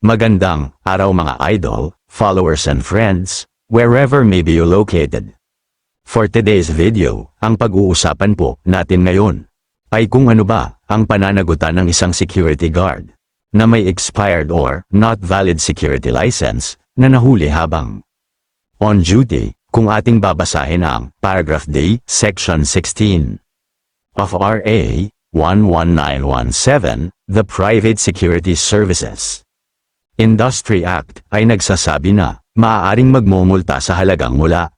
Magandang araw mga idol, followers and friends, wherever may be you located. For today's video, ang pag-uusapan po natin ngayon ay kung ano ba ang pananagutan ng isang security guard na may expired or not valid security license na nahuli habang on duty kung ating babasahin ang paragraph D, section 16 of RA 11917, the Private Security Services. Industry Act ay nagsasabi na maaaring magmumulta sa halagang mula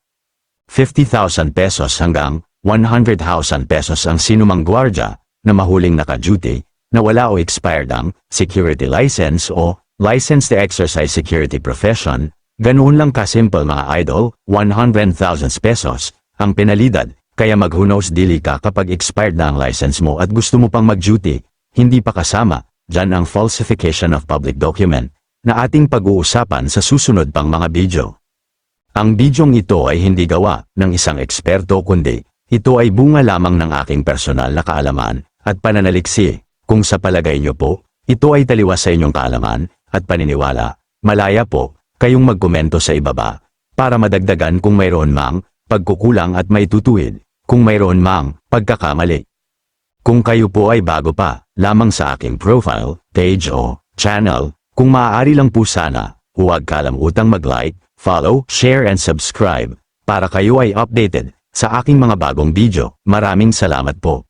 50,000 pesos hanggang 100,000 pesos ang sinumang gwardya na mahuling naka-duty na wala o expired ang security license o license to exercise security profession. Ganoon lang kasimple mga idol, 100,000 pesos ang penalidad kaya maghunos dili ka kapag expired na ang license mo at gusto mo pang mag-duty, hindi pa kasama, dyan ang falsification of public document na ating pag-uusapan sa susunod pang mga video. Ang bidyong ito ay hindi gawa ng isang eksperto kundi ito ay bunga lamang ng aking personal na kaalaman at pananaliksi. Kung sa palagay nyo po, ito ay taliwas sa inyong kaalaman at paniniwala, malaya po kayong magkomento sa ibaba para madagdagan kung mayroon mang pagkukulang at may tutuwid kung mayroon mang pagkakamali. Kung kayo po ay bago pa, lamang sa aking profile, page o channel, kung maaari lang po sana, huwag kalamutang mag-like, follow, share and subscribe para kayo ay updated sa aking mga bagong video. Maraming salamat po.